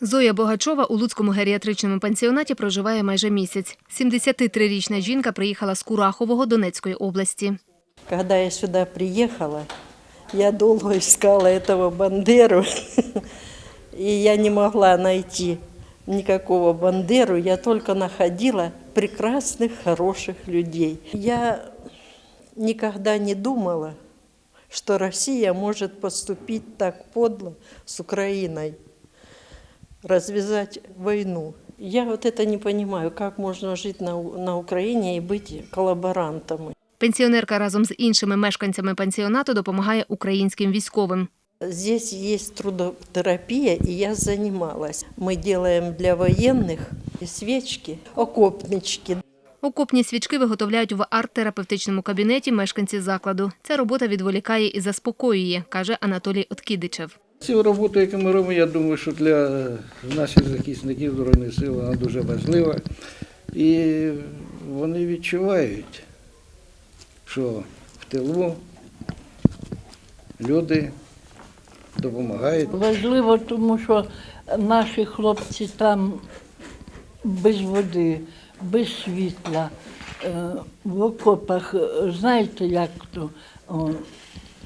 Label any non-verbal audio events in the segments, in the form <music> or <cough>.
Зоя Богачова у Луцькому геріатричному пансіонаті проживає майже місяць. 73-річна жінка приїхала з Курахового Донецької області. Когда я сюда приехала, я долго искала этого Бандеру, <laughs> и я не могла найти никакого Бандеру, я только находила прекрасных, хороших людей. Я никогда не думала, что Россия может поступить так подло с Украиной, развязать войну. Я вот это не понимаю, как можно жить на, У- на Украине и быть коллаборантом. Пенсіонерка разом з іншими мешканцями пансіонату допомагає українським військовим. Здесь есть трудотерапия, и я занималась. Мы делаем для военных свечки, окопнички. Окопні свічки виготовляють в арт-терапевтичному кабінеті мешканці закладу. Ця робота відволікає і заспокоює, каже Анатолій Откидичев. Цю роботу, яку ми робимо, я думаю, що для наших захисників Збройних сил вона дуже важлива. І вони відчувають, що в тилу люди допомагають. Важливо, тому що наші хлопці там без води, без світла, е, в окопах, знаєте, як то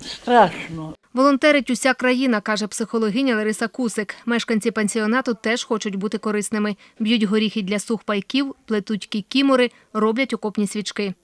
страшно. Волонтерить уся країна, каже психологиня Лариса Кусик. Мешканці пансіонату теж хочуть бути корисними. Б'ють горіхи для сухпайків, плетуть кікімори, роблять окопні свічки.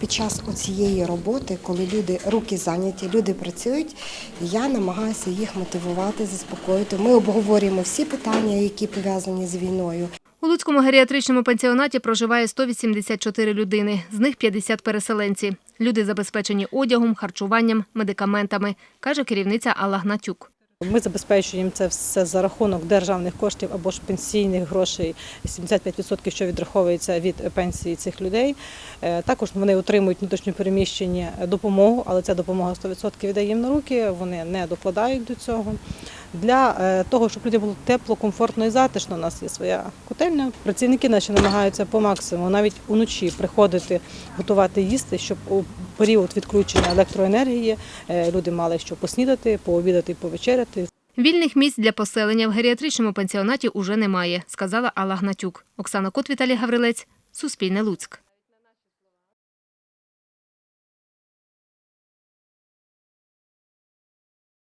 Під час цієї роботи, коли люди руки зайняті, люди працюють, я намагаюся їх мотивувати, заспокоїти. Ми обговорюємо всі питання, які пов'язані з війною. У Луцькому геріатричному пансіонаті проживає 184 людини, з них 50 переселенці. Люди забезпечені одягом, харчуванням, медикаментами, каже керівниця Алла Гнатюк. Ми забезпечуємо це все за рахунок державних коштів або ж пенсійних грошей 75%, що відраховується від пенсії цих людей. Е, Також вони отримують внутрішньо переміщені допомогу, але ця допомога 100% йде їм на руки. Вони не докладають до цього. Для е, того, щоб людям було тепло, комфортно і затишно, у нас є своя котельня. Працівники наші намагаються по максимуму навіть уночі приходити готувати їсти, щоб у період відключення електроенергії е, люди мали що поснідати, пообідати повечеряти. Вільних місць для поселення в геріатричному пансіонаті уже немає, сказала Алла Гнатюк. Оксана Кот, Віталій Гаврилець, Суспільне Луцьк.